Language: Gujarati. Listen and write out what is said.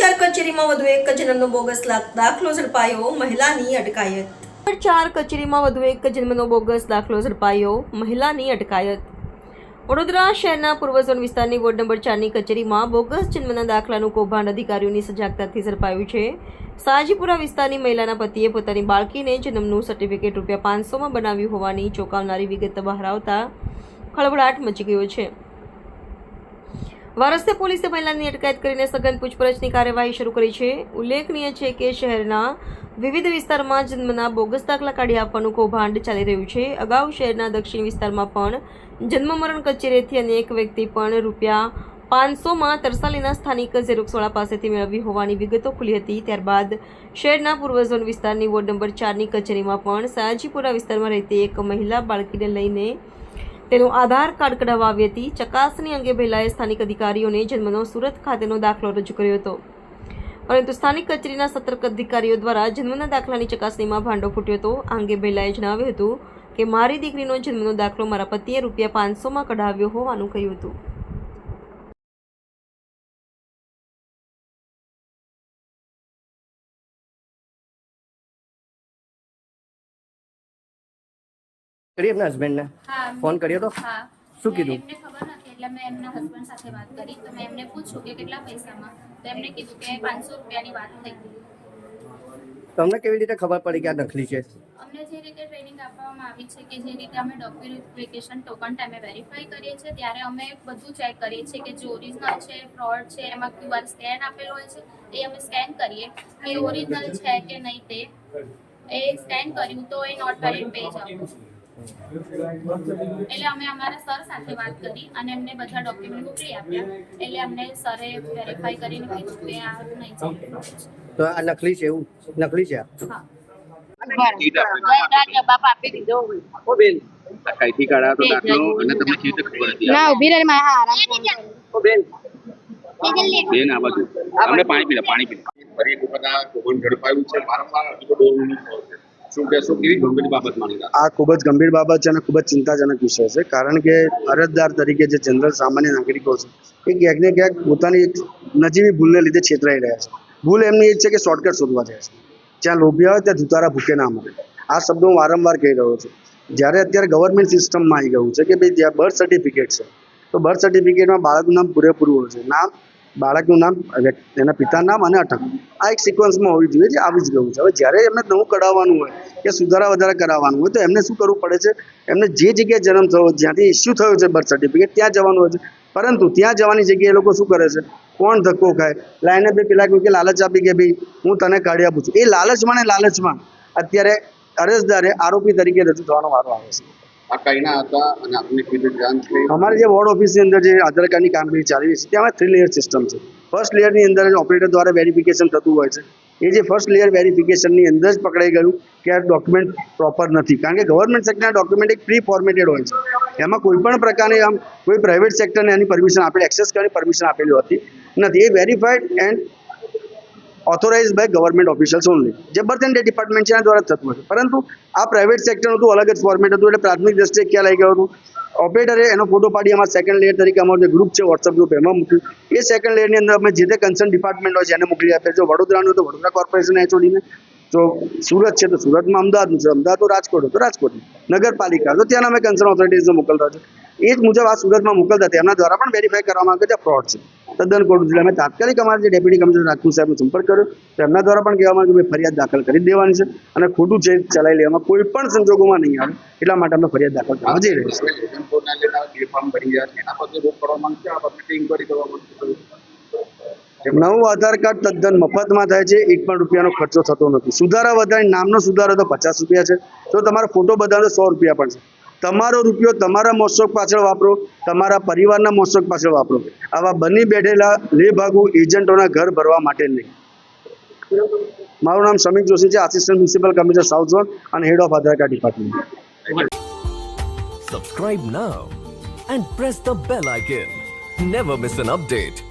ચાર કચેરીમાં વધુ એક જન્મનો બોગસ દાખલો ઝડપાયો મહિલાની અટકાયત. ચાર કચેરીમાં વધુ એક જન્મનો બોગસ દાખલો ઝડપાયો મહિલાની અટકાયત. વડોદરા શહેરના પૂર્વ ઝોન વિસ્તારની વોર્ડ નંબર ચારની કચેરીમાં બોગસ જન્મના દાખલાનું કૌભાંડ અધિકારીઓની સજાગતાથી ઝડપાયું છે. સાજીપુરા વિસ્તારની મહિલાના પતિએ પોતાની બાળકીને જન્મનું સર્ટિફિકેટ રૂપિયા પાંચસોમાં બનાવ્યું હોવાની ચોંકાવનારી વિગત બહાર આવતા ખળભળાટ મચી ગયો છે. વારસ્તે પોલીસે મહિલાની અટકાયત કરીને સઘન પૂછપરછની કાર્યવાહી શરૂ કરી છે. ઉલ્લેખનીય છે કે શહેરના વિવિધ વિસ્તારમાં જન્મના બોગસ દાખલા કાઢી આપવાનું કૌભાંડ ચાલી રહ્યું છે. અગાઉ શહેરના દક્ષિણ વિસ્તારમાં પણ જન્મ મરણ કચેરીથી અનેક વ્યક્તિ પણ રૂપિયા પાંચસોમાં તરસાલીના સ્થાનિક ઝેરોક્ષવાળા પાસેથી મેળવી હોવાની વિગતો ખુલી હતી. ત્યારબાદ શહેરના પૂર્વ ઝોન વિસ્તારની વોર્ડ નંબર ચારની કચેરીમાં પણ સયાજીપુરા વિસ્તારમાં રહેતી એક મહિલા બાળકીને લઈને તેનું આધાર કાર્ડ કઢાવવા હતી. ચકાસણી અંગે મહિલાએ સ્થાનિક અધિકારીઓને જન્મનો સુરત ખાતેનો દાખલો રજૂ કર્યો હતો. પરંતુ સ્થાનિક કચેરીના સતર્ક અધિકારીઓ દ્વારા જન્મના દાખલાની ચકાસણીમાં ભાંડો ફૂટ્યો હતો. આ અંગે મહિલાએ જણાવ્યું હતું કે, મારી દીકરીનો જન્મનો દાખલો મારા પતિએ રૂપિયા પાંચસોમાં કઢાવ્યો હોવાનું કહ્યું હતું. કરી એમના હસબન્ડને ફોન કર્યો તો? શું કીધું? એમને ખબર નથી એટલે મેં એમના હસબન્ડ સાથે વાત કરી. તો મેં એમને પૂછ્યું કે કેટલા પૈસામાં? તો એમને કીધું કે પાંચસો રૂપિયાની વાત થઈ. તમને કેવી રીતે ખબર પડી કે આ નકલી છે? અમને જે રીતે ટ્રેનિંગ આપવામાં આવી છે કે જે રીતે અમે ડોક્યુમેન્ટેશન ટોકન ટાઈમે વેરીફાઈ કરીએ છીએ ત્યારે અમે બધું ચેક કરીએ છીએ કે જે ઓરિજિનલ છે ફ્રોડ છે એમાં ક્યુઆર સ્કેન આપેલો હોય છે એ અમે સ્કેન કરીએ. કે ઓરિજિનલ છે કે નહીં તે એ સ્કેન કર્યું તો એ નોટ વેલિડ પેજ આવ્યું એટલે અમે અમારા સર સાથે વાત કરી અને એમને બધા ડોક્યુમેન્ટ મોકલી આપ્યા. એટલે અમને સરે વેરીફાઈ કરીને કીધું કે આ નહીં છે. તો આ નકલી છે એવું? નકલી છે હા. આપી દીધો ઓ બેન કઈથી કાઢ્યા તો દાખલો અને તમને કેવી રીતે ખબર હતી? ના ઊભી રહી મારા આરામ ઓ બેન. બેન આ બાજુ. અમને પાણી પીલા પાણી પીલા ફરી એક વખત આ કૌભાંડ ઝડપાયું છે. વારંવાર હજુ તો નહીં છે શું કહેશો? કેવી ગંભીર બાબત માની આ ખૂબ જ ગંભીર બાબત છે અને ખૂબ જ ચિંતાજનક વિષય છે. કારણ કે અરજદાર તરીકે જે જનરલ સામાન્ય નાગરિકો છે, એ ક્યાંક ને ક્યાંક પોતાની નજીવી ભૂલને લીધે છેતરાઈ રહ્યા છે. ભૂલ એમની એ છે કે શોર્ટકટ શોધવા જાય છે. જ્યાં લોભિયા હોય ત્યાં જુતારા ભૂકે ના મળે આ શબ્દ હું વારંવાર કહી રહ્યો છું. જ્યારે અત્યારે ગવર્મેન્ટ સિસ્ટમમાં આવી ગયું છે કે ભાઈ જ્યાં બર્થ સર્ટિફિકેટ છે, તો બર્થ સર્ટિફિકેટમાં બાળકનું નામ પૂરેપૂરું હોય છે. નામ બાળકનું નામ એના પિતાનું નામ અને અટક. આ એક સિક્વન્સમાં હોવી જોઈએ જે આવી જ ગયું છે. હવે જ્યારે એમને નવું કઢાવવાનું હોય કે સુધારા વધારા કરાવવાનું હોય તો એમને શું કરવું પડે છે? એમને જે જગ્યાએ જન્મ થયો જ્યાંથી ઇસ્યુ થયો છે બર્થ સર્ટિફિકેટ ત્યાં જવાનું હોય છે. પરંતુ ત્યાં જવાની જગ્યાએ એ લોકો શું કરે છે? કોણ ધક્કો ખાય? લાઈને બે પેલા કહ્યું કે લાલચ આપી કે ભાઈ, હું તને કાઢી આપું છું એ લાલચમાં ને લાલચમાં અત્યારે અરજદારે આરોપી તરીકે રજૂ થવાનો વારો આવે છે. અમારે જે વોર્ડ ઓફિસની અંદર જે આધાર કાર્ડની કામગીરી ચાલી રહી છે, ત્યાં થ્રી લેયર સિસ્ટમ છે. ફર્સ્ટ લેયરની અંદર ઓપરેટર દ્વારા વેરિફિકેશન થતું હોય છે. એ જે ફર્સ્ટ લેયર વેરિફિકેશનની અંદર જ પકડાઈ ગયું કે આ ડોક્યુમેન્ટ પ્રોપર નથી. કારણ કે ગવર્મેન્ટ સેક્ટરના ડોક્યુમેન્ટ એક પ્રી ફોર્મેટેડ હોય છે. એમાં કોઈ પણ પ્રકારની આમ કોઈ પ્રાઇવેટ સેક્ટરને એની પરમિશન આપેલી એક્સેસ કરવાની પરમિશન આપેલી હોતી નથી. એ verified and authorise by government officials only જે બર્થ એન્ડ ડેથ ડિપાર્ટમેન્ટ છે એના દ્વારા થતું હતું પરંતુ આ પ્રાઇવેટ સેક્ટરનું હતું અલગ જ ફોર્મેટ હતું. એટલે પ્રાથમિક દ્રષ્ટિએ ખ્યાલ આવી ગયો હતું. ઓપરેટરે એનો ફોટો પાડી. અમારા સેકન્ડ લેયર તરીકે અમારું જે ગ્રુપ છે વોટ્સઅપ ગ્રુપ એમાં મૂક્યું. એ સેકન્ડ લેયરની અંદર અમે જે તે કન્સર્ન ડિપાર્ટમેન્ટ હોય છે, એને મોકલી આપે જો વડોદરાનું તો વડોદરા કોર્પોરેશન એચઓડીને જો સુરત છે તો સુરતમાં અમદાવાદનું છે. અમદાવાદ તો રાજકોટ તો રાજકોટનું નગરપાલિકા. તો ત્યાંના અમે કન્સર્ન ઓથોરિટીઝને મોકલતા છે એ જ મુજબ આ સુરતમાં મોકલતા તેમના દ્વારા પણ વેરીફાઈ કરવામાં આવે છે ફ્રોડ છે. તદ્દન ખોટું એટલે અમે તાત્કાલિક અમારા જે ડેપ્યુટી કમિશનર રાજપૂત સાહેબનો સંપર્ક કર્યો તેમના દ્વારા પણ કહેવામાં આવ્યું કે ફરિયાદ દાખલ કરી દેવાની છે અને ખોટું છે, ચલાવી લેવામાં કોઈ પણ સંજોગોમાં નહીં આવે, એટલા માટે અમે ફરિયાદ દાખલ કરવા જઈ રહ્યા નવું આધાર કાર્ડ તદ્દન મફતમાં થાય છે એક પણ રૂપિયાનો ખર્ચો થતો નથી. સુધારા વધારે, નામનો સુધારો તો પચાસ રૂપિયા છે. તો તમારો ફોટો બધાનો સો રૂપિયા પણ છે. તમારો રૂપિયો તમારા મોત્સોક પાછળ વાપરો, તમારા પરિવારના મોત્સોક પાછળ વાપરો. આવા બની બેઠેલા લેભાગુ એજન્ટોના ઘર ભરવા માટે નહીં. મારું નામ સમીક જોશી છે assistant municipal commissioner south zone અને head of Aadhaar card department subscribe now and press the bell icon never miss an update.